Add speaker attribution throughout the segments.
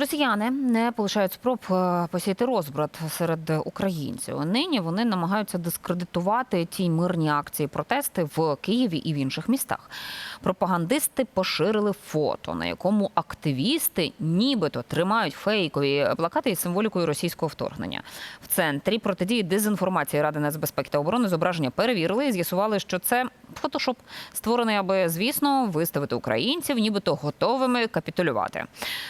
Speaker 1: Росіяни не полишають спроб е, посіяти розбрат серед українців. Нині вони намагаються дискредитувати ті мирні акції протести в Києві і в інших містах. Пропагандисти поширили фото, на якому активісти нібито тримають фейкові плакати із символікою російського вторгнення. В центрі протидії дезінформації Ради нацбезпеки та оборони зображення перевірили і з'ясували, що це фотошоп, створений, аби, звісно, виставити українців, нібито готовими капітулювати.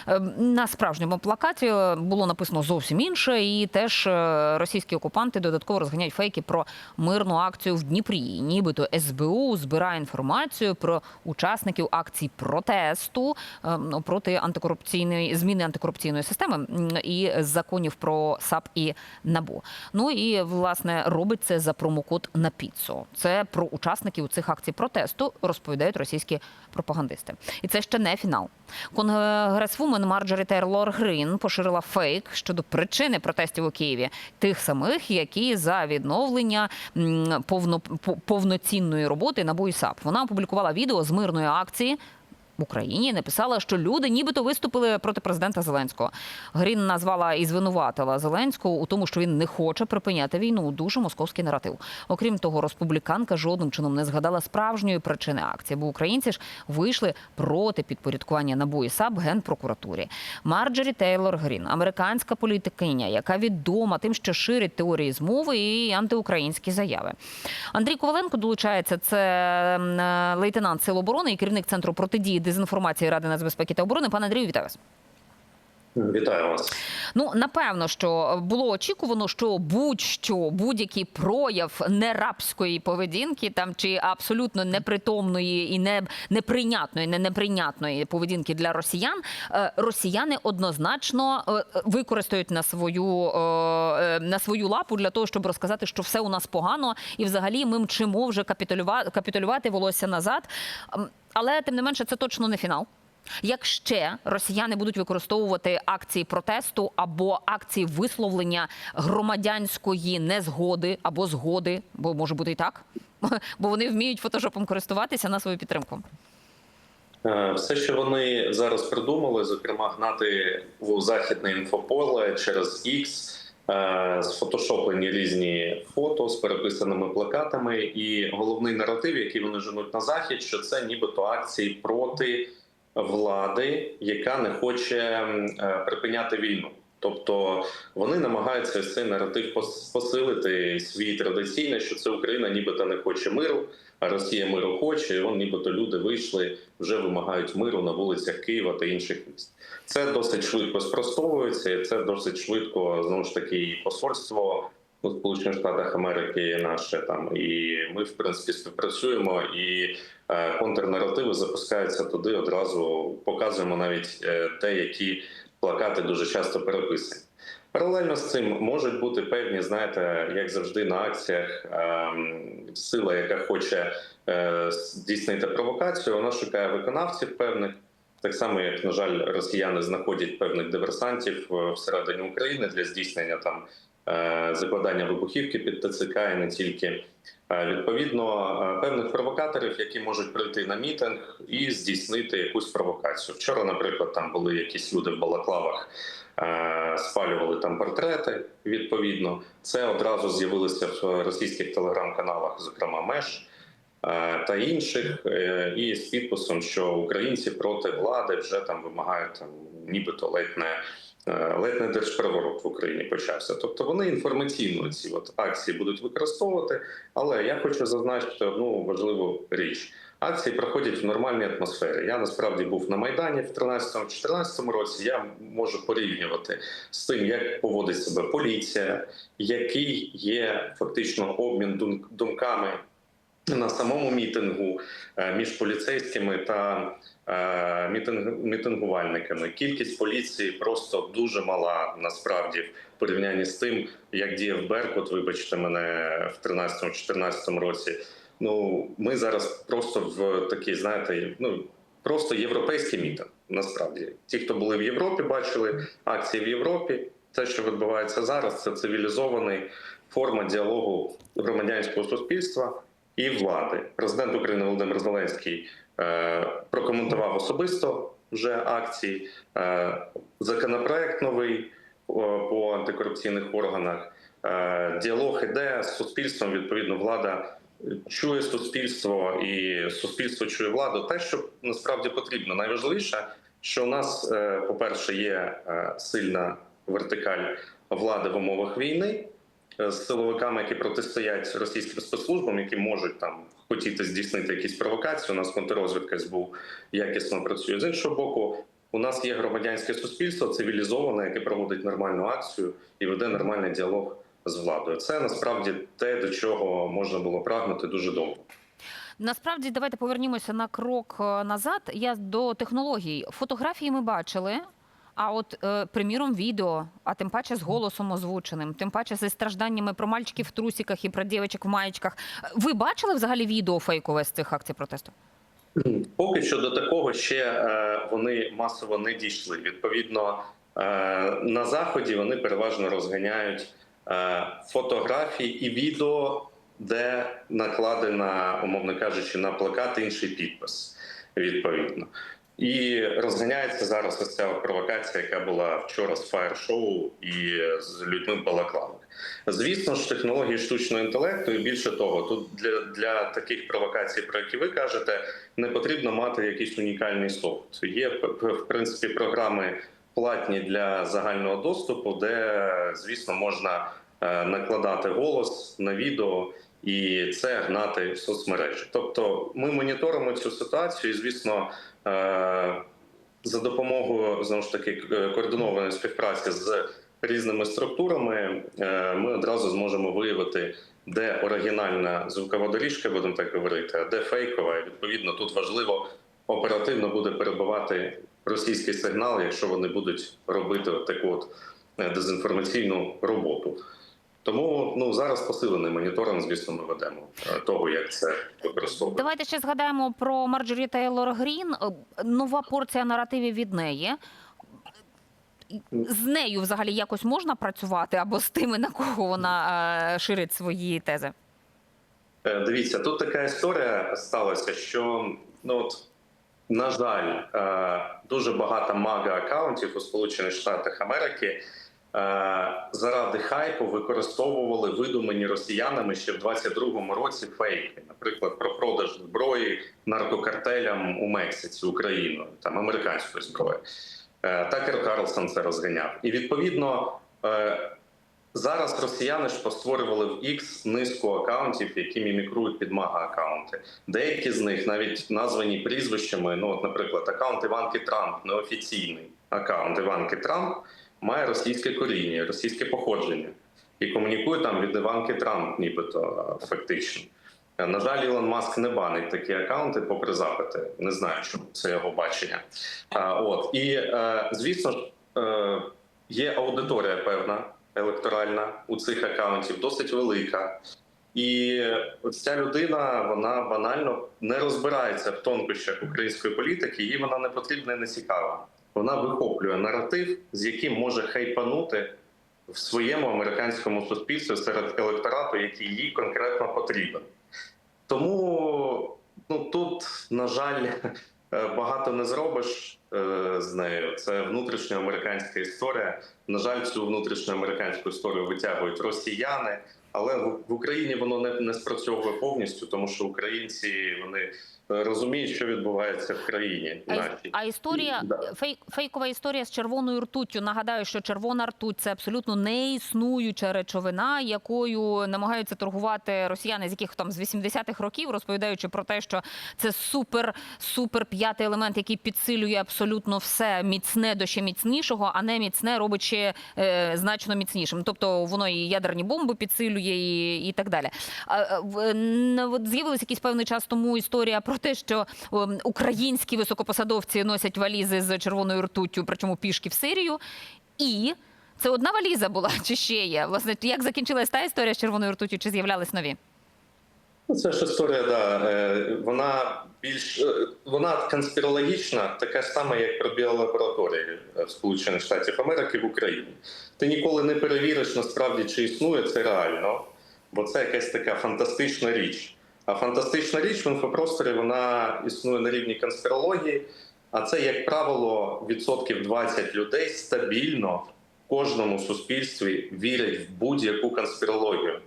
Speaker 1: Е, На справжньому плакаті було написано зовсім інше, і теж е, російські окупанти додатково розганяють фейки про мирну акцію в Дніпрі. Нібито СБУ збирає інформацію про учасників акцій протесту е, ну, проти антикорупційної зміни антикорупційної системи і законів про САП і НАБУ. Ну і власне робить це за промокод на піцу. Це про учасників цих акцій протесту розповідають російські пропагандисти. І це ще не фінал. Конгресвумен Марджорі Тейлор Грін поширила фейк щодо причини протестів у Києві, тих самих, які за відновлення повно, по- повноцінної роботи на бойсап. Вона опублікувала відео з мирної акції. В Україні написала, що люди нібито виступили проти президента Зеленського. Грін назвала і звинуватила Зеленського у тому, що він не хоче припиняти війну. Дуже московський наратив. Окрім того, республіканка жодним чином не згадала справжньої причини акції, бо українці ж вийшли проти підпорядкування НАБУ і САП генпрокуратурі. Марджорі Тейлор Грін, американська політикиня, яка відома тим, що ширить теорії змови і антиукраїнські заяви. Андрій Коваленко долучається. Це лейтенант Сил оборони і керівник центру протидії дезінформації Ради нацбезпеки та оборони. Пане Андрію, вітаю вас.
Speaker 2: Вітаю вас.
Speaker 1: Ну напевно, що було очікувано, що будь-що будь-який прояв нерабської поведінки, там чи абсолютно непритомної і не неприйнятної, не неприйнятної поведінки для росіян, е, росіяни однозначно е, використають на свою е, на свою лапу для того, щоб розказати, що все у нас погано, і взагалі ми мчимо вже капітулювати, капітулювати волосся назад. Але тим не менше, це точно не фінал. Як ще росіяни будуть використовувати акції протесту або акції висловлення громадянської незгоди або згоди, бо може бути і так, бо вони вміють фотошопом користуватися на свою підтримку.
Speaker 2: Е, Все, що вони зараз придумали, зокрема, гнати в західне інфополе через X, сфотошоплені різні фото з переписаними плакатами, і головний наратив, який вони женуть на захід, що це нібито акції проти влади, яка не хоче е, припиняти війну. Тобто вони намагаються цей наратив пос- посилити свій традиційний, що це Україна нібито не хоче миру, Росія миру хоче. І вон нібито люди вийшли, вже вимагають миру на вулицях Києва та інших міст. Це досить швидко спростовується, і це досить швидко знову ж таки і посольство у Сполучених Штатах Америки наше там. І ми, в принципі, співпрацюємо і е, контрнаративи запускаються туди. Одразу показуємо навіть е, те, які плакати дуже часто переписані. Паралельно з цим можуть бути певні, знаєте, як завжди на акціях ем, сила, яка хоче е, здійснити провокацію, вона шукає виконавців певних. Так само, як на жаль, росіяни знаходять певних диверсантів е, всередині України для здійснення там е, закладання вибухівки під ТЦК і не тільки. Е, Відповідно, е, певних провокаторів, які можуть прийти на мітинг і здійснити якусь провокацію. Вчора, наприклад, там були якісь люди в балаклавах, е, спалювали там портрети. Відповідно, це одразу з'явилося в російських телеграм-каналах, зокрема меж та інших, і з підписом, що українці проти влади вже там вимагають там, нібито ледь не. Е, Ледь не держпереворот в Україні почався. Тобто вони інформаційно ці от акції будуть використовувати. Але я хочу зазначити одну важливу річ: акції проходять в нормальній атмосфері. Я насправді був на майдані в 13-14 році. Я можу порівнювати з тим, як поводить себе поліція, який є фактично обмін думками на самому мітингу е, між поліцейськими та е, мітинг- мітингувальниками. Кількість поліції просто дуже мала насправді в порівнянні з тим, як діяв Беркут, вибачте мене в 13-14 році. Ну ми зараз просто в такій, знаєте, ну просто європейський мітинг. Насправді, ті, хто були в Європі, бачили акції в Європі. Те, що відбувається зараз, це цивілізований форма діалогу громадянського суспільства і влади. Президент України Володимир Зеленський е, прокоментував особисто вже акцій, е, законопроект новий по антикорупційних органах. Е, Діалог іде з суспільством. Відповідно, влада чує суспільство, і суспільство чує владу. Те, що насправді потрібно. Найважливіше, що у нас, е, по-перше, є е, сильна вертикаль влади в умовах війни е, з силовиками, які протистоять російським спецслужбам, які можуть там хотіти здійснити якісь провокації. У нас контррозвідка СБУ якісно працює. З іншого боку, у нас є громадянське суспільство, цивілізоване, яке проводить нормальну акцію і веде нормальний діалог з владою. Це насправді те, до чого можна було прагнути дуже довго.
Speaker 1: Насправді, давайте повернімося на крок е, назад. Я до технологій. Фотографії ми бачили. А от, е, приміром, відео, а тим паче з голосом озвученим, тим паче зі стражданнями про мальчиків в трусіках і про дівчаток в маєчках. Ви бачили взагалі відео фейкове з цих акцій протесту?
Speaker 2: Поки що до такого ще е, вони масово не дійшли. Відповідно, е, на заході вони переважно розганяють е, фотографії і відео, де накладена, умовно кажучи, на плакат інший підпис. Відповідно. І розганяється зараз ось ця провокація, яка була вчора з фаєр-шоу і з людьми в балаклавах. Звісно ж, технології штучного інтелекту, і більше того, тут для, для таких провокацій, про які ви кажете, не потрібно мати якийсь унікальний софт. Є в принципі програми платні для загального доступу, де звісно можна е, накладати голос на відео і це гнати в соцмережі. Тобто, ми моніторимо цю ситуацію, і звісно. е, За допомогою знову ж таки координованої співпраці з різними структурами, е, ми одразу зможемо виявити, де оригінальна звукова доріжка, будемо так говорити, а де фейкова. І, Відповідно, тут важливо оперативно буде перебивати російський сигнал, якщо вони будуть робити таку от е, дезінформаційну роботу. Тому ну зараз посилений моніторинг, звісно, ми ведемо е, того, як це використовувати.
Speaker 1: Давайте ще згадаємо про Марджорі Тейлор Грін. Е, Нова порція наративів від неї. З нею взагалі якось можна працювати або з тими, на кого вона е, ширить свої тези?
Speaker 2: Дивіться, тут така історія сталася, що ну от на жаль, дуже багато мага акаунтів у Сполучених Штатах Америки заради хайпу використовували видумані росіянами ще в 22-му році фейки, наприклад, про продаж зброї наркокартелям у Мексиці Україною, там американської зброї. Е, Такер Карлсон це розганяв, і відповідно. е, Зараз росіяни ж постворювали в X низку акаунтів, які мімікрують під мага акаунти. Деякі з них навіть названі прізвищами. Ну, от, наприклад, акаунт Іванки Трамп, неофіційний акаунт Іванки Трамп має російське коріння, російське походження і комунікує там від Іванки Трамп, нібито е, фактично. Е, На жаль, Ілон Маск не банить такі акаунти, попри запити. Не знаю, чому це його бачення. А, от і е, звісно ж, е, є аудиторія певна електоральна у цих акаунтів, досить велика. І ця людина вона банально не розбирається в тонкощах української політики, їй вона не потрібна і не цікава. Вона вихоплює наратив, з яким може хайпанути в своєму американському суспільстві серед електорату, який їй конкретно потрібен. Тому ну тут, на жаль, е, багато не зробиш з нею. Це внутрішньоамериканська історія. На жаль, цю внутрішньоамериканську історію витягують росіяни, але в Україні воно не, не спрацьовує повністю, тому що українці вони е, розуміють, що відбувається в країні.
Speaker 1: А, а історія
Speaker 2: Да.
Speaker 1: фейк, фейкова історія з червоною ртуттю. Нагадаю, що червона ртуть це абсолютно не існуюча речовина, якою намагаються торгувати росіяни, з яких там з 80-х років, розповідаючи про те, що це супер супер п'ятий елемент, який підсилює абсолютно все міцне до ще міцнішого, а не міцне робить ще е, значно міцнішим. Тобто воно і ядерні бомби підсилює, і, і так далі. А, а, в- н- з'явилася якийсь певний час тому історія про те, що українські високопосадовці носять валізи з червоною ртуттю, причому пішки в Сирію. І це одна валіза була, чи ще є? Власне, як закінчилась та історія з червоною ртуттю, чи з'являлись нові?
Speaker 2: Ну, Це ж історія, да. е, Вона більш е, вона конспірологічна, така ж сама, як про біолабораторії е, в Сполучених Штатів Америки в Україні. Ти ніколи не перевіриш насправді, чи існує це реально, бо це якась така фантастична річ. А фантастична річ в інфопросторі вона існує на рівні конспірології. А це, як правило, відсотків 20 людей стабільно в кожному суспільстві вірять в будь-яку конспірологію,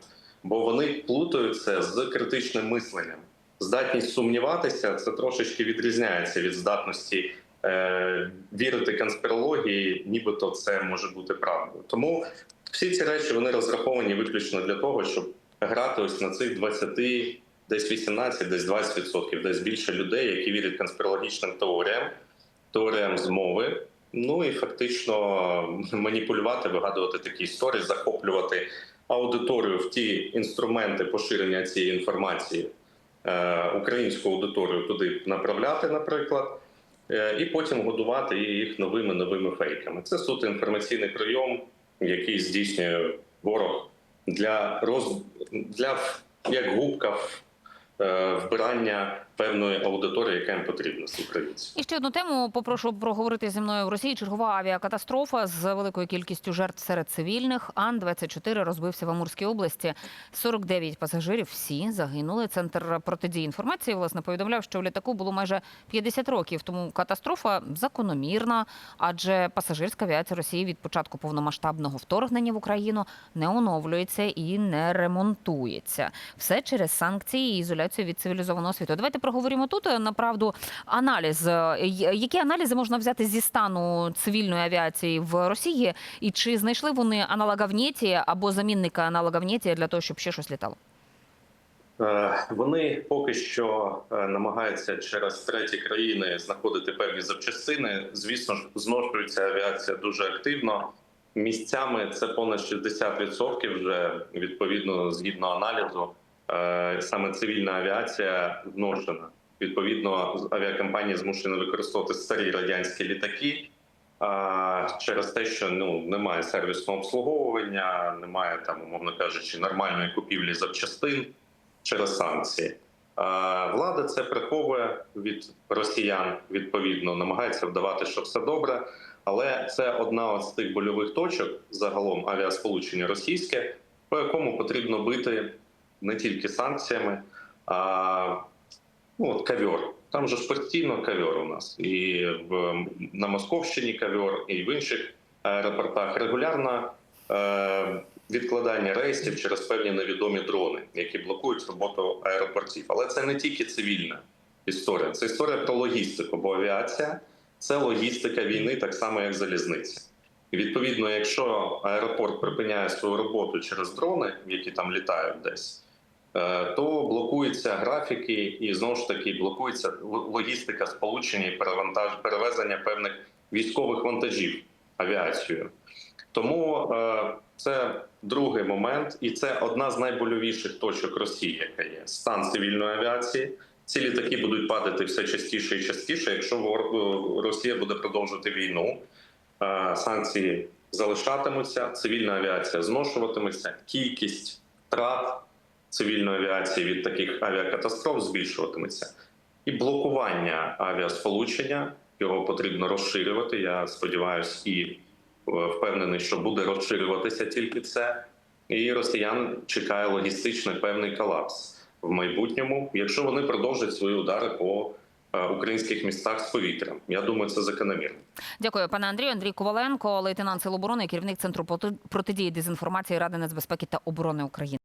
Speaker 2: бо вони плутають це з критичним мисленням. Здатність сумніватися це трошечки відрізняється від здатності е, вірити конспірології, нібито це може бути правдою. Тому всі ці речі вони розраховані виключно для того, щоб грати ось на цих 20, десь 18, десь 20 відсотків, десь більше людей, які вірять конспірологічним теоріям, теоріям змови. Ну і фактично маніпулювати, вигадувати такі історії, захоплювати аудиторію в ті інструменти поширення цієї інформації, е, українську аудиторію туди направляти, наприклад, е, і потім годувати їх новими новими фейками. Це суто інформаційний прийом, який здійснює ворог для роз для як губка е, вбирання певної аудиторії, яка їм потрібна з українців.
Speaker 1: І ще одну тему попрошу проговорити зі мною в Росії. Чергова авіакатастрофа з великою кількістю жертв серед цивільних. Ан-24 розбився в Амурській області. 49 пасажирів всі загинули. Центр протидії інформації власне повідомляв, що в літаку було майже 50 років. Тому катастрофа закономірна, адже пасажирська авіація Росії від початку повномасштабного вторгнення в Україну не оновлюється і не ремонтується. Все через санкції і ізоляцію від цивілізованого світу. Давайте проговоримо тут е, направду аналіз. Е, Які аналізи можна взяти зі стану цивільної авіації в Росії, і чи знайшли вони аналога в НЕТі або замінника аналога в НЕТі для того, щоб ще щось літало?
Speaker 2: Е, Вони поки що намагаються через треті країни знаходити певні запчастини. Звісно ж, зношується авіація дуже активно. Місцями це понад 60% вже відповідно згідно аналізу. Е, Саме цивільна авіація зношена. Відповідно, авіакомпанії змушені використовувати старі радянські літаки через те, що ну немає сервісного обслуговування, немає там, умовно кажучи, нормальної купівлі запчастин через санкції. А, Влада це приховує від росіян відповідно, намагається вдавати, що все добре. Але це одна з тих больових точок загалом авіасполучення російське, по якому потрібно бити не тільки санкціями, а ну, от ковер. Там же ж постійно ковер у нас. І в, на Московщині ковер, і в інших аеропортах регулярно е, відкладання рейсів через певні невідомі дрони, які блокують роботу аеропортів. Але це не тільки цивільна історія, це історія про логістику, бо авіація це логістика війни, так само як залізниця. І відповідно, якщо аеропорт припиняє свою роботу через дрони, які там літають десь, е, то блокуються графіки, і знову ж таки блокується логістика сполучення і перевантаж перевезення певних військових вантажів авіацією. Тому е, це другий момент, і це одна з найбольовіших точок Росії, яка є стан цивільної авіації. Ці літаки будуть падати все частіше і частіше, якщо е, Росія буде продовжувати війну. Е, Санкції залишатимуться, цивільна авіація зношуватиметься, кількість втрат цивільної авіації від таких авіакатастроф збільшуватиметься, і блокування авіасполучення його потрібно розширювати. Я сподіваюся, і е, впевнений, що буде розширюватися тільки це. І росіян чекає логістичний певний колапс в майбутньому, якщо вони продовжать свої удари по е, українських містах з повітря. Я думаю, це закономірно.
Speaker 1: Дякую, пане Андрію. Андрій Коваленко, лейтенант Сил оборони, керівник центру проти- протидії дезінформації Ради нацбезпеки та оборони України.